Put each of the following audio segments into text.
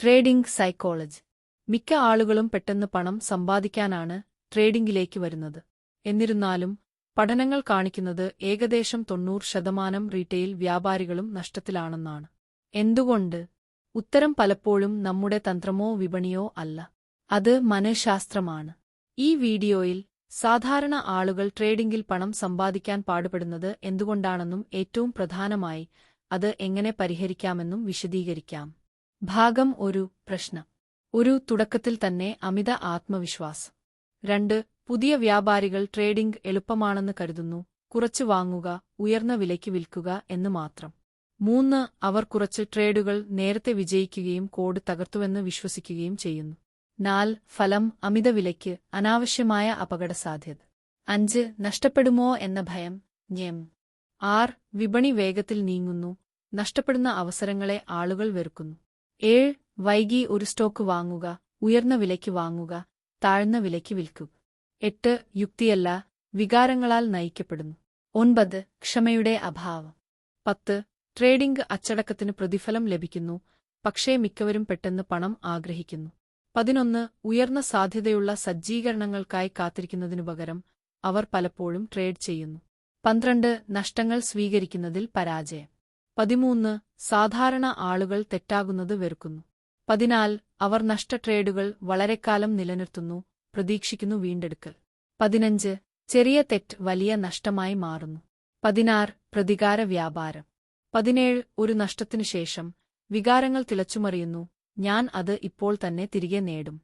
Trading psychology. മിക്ക ആളുകളും പെട്ടെന്ന് പണം സമ്പാദിക്കാനാണ് ട്രേഡിംഗിലേക്ക് വരുന്നത്. എന്നിരുന്നാലും പഠനങ്ങൾ കാണിക്കുന്നത് ഏകദേശം തൊണ്ണൂറ് ശതമാനം റീറ്റെയിൽ വ്യാപാരികളും നഷ്ടത്തിലാണെന്നാണ്. എന്തുകൊണ്ട്? ഉത്തരം പലപ്പോഴും നമ്മുടെ തന്ത്രമോ വിപണിയോ അല്ല. അത് മനഃശാസ്ത്രമാണ്. ഈ വീഡിയോയിൽ സാധാരണ ആളുകൾ ട്രേഡിംഗിൽ പണം സമ്പാദിക്കാൻ പാടുപെടുന്നത് എന്തുകൊണ്ടാണെന്നും ഏറ്റവും പ്രധാനമായി അത് എങ്ങനെ പരിഹരിക്കാമെന്നും വിശദീകരിക്കാം. ഭാഗം ഒരു പ്രശ്നം. ഒരു തുടക്കത്തിൽ തന്നെ അമിത ആത്മവിശ്വാസം. രണ്ട് പുതിയ വ്യാപാരികൾ ട്രേഡിംഗ് എളുപ്പമാണെന്ന് കരുതുന്നു കുറച്ച് വാങ്ങുക ഉയർന്ന വിലയ്ക്ക് വിൽക്കുക എന്ന് മാത്രം. മൂന്ന് അവർ കുറച്ച് ട്രേഡുകൾ നേരത്തെ വിജയിക്കുകയും കോഡ് തകർത്തുവെന്ന് വിശ്വസിക്കുകയും ചെയ്യുന്നു. നാൽ ഫലം അമിത വിലയ്ക്ക് അനാവശ്യമായ അപകട സാധ്യത അഞ്ച് നഷ്ടപ്പെടുമോ എന്ന ഭയം ഞെം. ആർ വിപണി വേഗത്തിൽ നീങ്ങുന്നു നഷ്ടപ്പെടുന്ന അവസരങ്ങളെ ആളുകൾ വെറുക്കുന്നു. ഏഴ് വൈകി ഒരു സ്റ്റോക്ക് വാങ്ങുക ഉയർന്ന വിലയ്ക്ക് വാങ്ങുക താഴ്ന്ന വിലയ്ക്ക് വിൽക്കുക എട്ട് യുക്തിയല്ല വികാരങ്ങളാൽ നയിക്കപ്പെടുന്നു. ഒൻപത് ക്ഷമയുടെ അഭാവം. പത്ത് ട്രേഡിംഗ് അച്ചടക്കത്തിന് പ്രതിഫലം ലഭിക്കുന്നു പക്ഷേ മിക്കവരും പെട്ടെന്ന് പണം ആഗ്രഹിക്കുന്നു. പതിനൊന്ന് ഉയർന്ന സാധ്യതയുള്ള സജ്ജീകരണങ്ങൾക്കായി കാത്തിരിക്കുന്നതിനു പകരം അവർ പലപ്പോഴും ട്രേഡ് ചെയ്യുന്നു. പന്ത്രണ്ട് നഷ്ടങ്ങൾ സ്വീകരിക്കുന്നതിൽ പരാജയം. പതിമൂന്ന് സാധാരണ ആളുകൾ തെറ്റാകുന്നത് വെറുക്കുന്നു. പതിനാൽ അവർ നഷ്ട ട്രേഡുകൾ വളരെക്കാലം നിലനിർത്തുന്നു പ്രതീക്ഷിക്കുന്നു വീണ്ടെടുക്കൽ. പതിനഞ്ച് ചെറിയ തെറ്റ് വലിയ നഷ്ടമായി മാറുന്നു. പതിനാറ് പ്രതികാര വ്യാപാരം. പതിനേഴ് ഒരു നഷ്ടത്തിനു ശേഷം വികാരങ്ങൾ തിളച്ചുമറിയുന്നു ഞാൻ അത് ഇപ്പോൾ തന്നെ തിരികെ നേടും.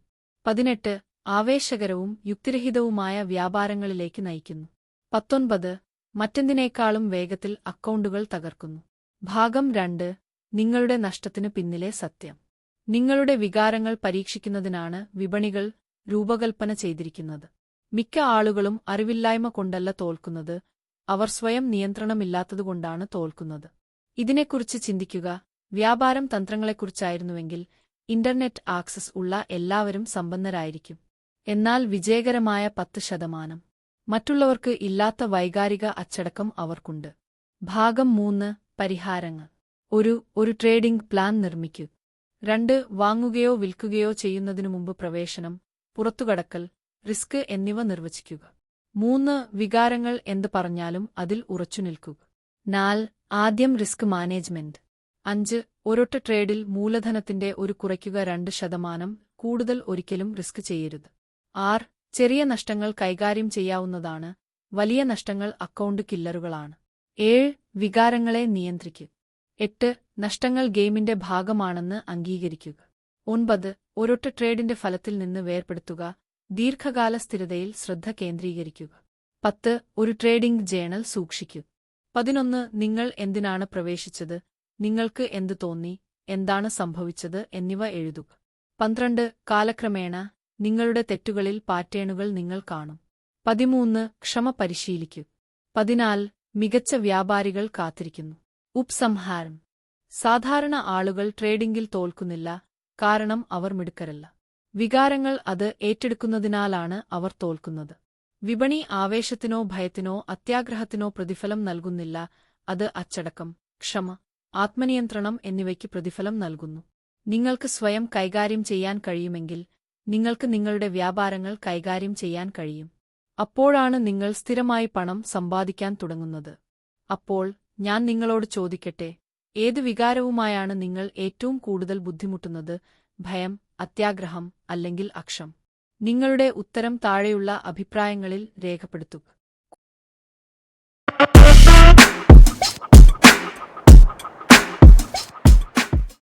പതിനെട്ട് ആവേശകരവും യുക്തിരഹിതവുമായ വ്യാപാരങ്ങളിലേക്ക് നയിക്കുന്നു. പത്തൊൻപത് മറ്റെന്തിനേക്കാളും വേഗത്തിൽ അക്കൗണ്ടുകൾ തകർക്കുന്നു. ഭാഗം രണ്ട് നിങ്ങളുടെ നഷ്ടത്തിനു പിന്നിലെ സത്യം. നിങ്ങളുടെ വികാരങ്ങൾ പരീക്ഷിക്കുന്നതിനാണ് വിപണികൾ രൂപകൽപ്പന ചെയ്തിരിക്കുന്നത്. മിക്ക ആളുകളും അറിവില്ലായ്മ കൊണ്ടല്ല തോൽക്കുന്നത് അവർ സ്വയം നിയന്ത്രണമില്ലാത്തതുകൊണ്ടാണ് തോൽക്കുന്നത്. ഇതിനെക്കുറിച്ച് ചിന്തിക്കുക വ്യാപാരം തന്ത്രങ്ങളെക്കുറിച്ചായിരുന്നുവെങ്കിൽ ഇന്റർനെറ്റ് ആക്സസ് ഉള്ള എല്ലാവരും സമ്പന്നരായിരിക്കും. എന്നാൽ വിജയകരമായ പത്ത് ശതമാനം. മറ്റുള്ളവർക്ക് ഇല്ലാത്ത വൈകാരിക അച്ചടക്കം അവർക്കുണ്ട്. ഭാഗം മൂന്ന് പരിഹാരങ്ങൾ. ഒരു ഒരു ട്രേഡിംഗ് പ്ലാൻ നിർമ്മിക്കൂ. രണ്ട് വാങ്ങുകയോ വിൽക്കുകയോ ചെയ്യുന്നതിനു മുമ്പ് പ്രവേശനം പുറത്തുകടക്കൽ റിസ്ക് എന്നിവ നിർവചിക്കുക. മൂന്ന് വികാരങ്ങൾ എന്ത് പറഞ്ഞാലും അതിൽ ഉറച്ചുനിൽക്കുക നാല് ആദ്യം റിസ്ക് മാനേജ്മെന്റ്. അഞ്ച് ഒരൊറ്റ ട്രേഡിൽ മൂലധനത്തിന്റെ ഒരു കുറയ്ക്കുക രണ്ട് ശതമാനം കൂടുതൽ ഒരിക്കലും റിസ്ക് ചെയ്യരുത്. ആർ ചെറിയ നഷ്ടങ്ങൾ കൈകാര്യം ചെയ്യാവുന്നതാണ് വലിയ നഷ്ടങ്ങൾ അക്കൗണ്ട് കില്ലറുകളാണ്. ഏഴ് വികാരങ്ങളെ നിയന്ത്രിക്കുക എട്ട് നഷ്ടങ്ങൾ ഗെയിമിന്റെ ഭാഗമാണെന്ന് അംഗീകരിക്കുക. ഒൻപത് ഒരൊറ്റ ട്രേഡിന്റെ ഫലത്തിൽ നിന്ന് വേർപെടുത്തുക. ദീർഘകാല സ്ഥിരതയിൽ ശ്രദ്ധ കേന്ദ്രീകരിക്കുക. പത്ത് ഒരു ട്രേഡിംഗ് ജേണൽ സൂക്ഷിക്കുക പതിനൊന്ന് നിങ്ങൾ എന്തിനാണ് പ്രവേശിച്ചത്? നിങ്ങൾക്ക് എന്തു തോന്നി? എന്താണ് സംഭവിച്ചത്? എന്നിവ എഴുതുക. പന്ത്രണ്ട് കാലക്രമേണ നിങ്ങളുടെ തെറ്റുകളിൽ പാറ്റേണുകൾ നിങ്ങൾ കാണും. പതിമൂന്ന് ക്ഷമ പരിശീലിക്കൂ. പതിനാല് മികച്ച വ്യാപാരികൾ കാത്തിരിക്കുന്നു. ഉപസംഹാരം. സാധാരണ ആളുകൾ ട്രേഡിംഗിൽ തോൽക്കുന്നില്ല കാരണം അവർ മിടുക്കരല്ല. വികാരങ്ങൾ അത് ഏറ്റെടുക്കുന്നതിനാലാണ് അവർ തോൽക്കുന്നത്. വിപണി ആവേശത്തിനോ ഭയത്തിനോ അത്യാഗ്രഹത്തിനോ പ്രതിഫലം നൽകുന്നില്ല അത് അച്ചടക്കം ക്ഷമ ആത്മനിയന്ത്രണം എന്നിവയ്ക്ക് പ്രതിഫലം നൽകുന്നു. നിങ്ങൾക്ക് സ്വയം കൈകാര്യം ചെയ്യാൻ കഴിയുമെങ്കിൽ നിങ്ങൾക്ക് നിങ്ങളുടെ വ്യാപാരങ്ങൾ കൈകാര്യം ചെയ്യാൻ കഴിയും. അപ്പോഴാണ് നിങ്ങൾ സ്ഥിരമായി പണം സമ്പാദിക്കാൻ തുടങ്ങുന്നത്. അപ്പോൾ ഞാൻ നിങ്ങളോട് ചോദിക്കട്ടെ ഏത് വികാരവുമായാണ് നിങ്ങൾ ഏറ്റവും കൂടുതൽ ബുദ്ധിമുട്ടുന്നത് ഭയം അത്യാഗ്രഹം അല്ലെങ്കിൽ അക്ഷം? നിങ്ങളുടെ ഉത്തരം താഴെയുള്ള അഭിപ്രായങ്ങളിൽ രേഖപ്പെടുത്തുക.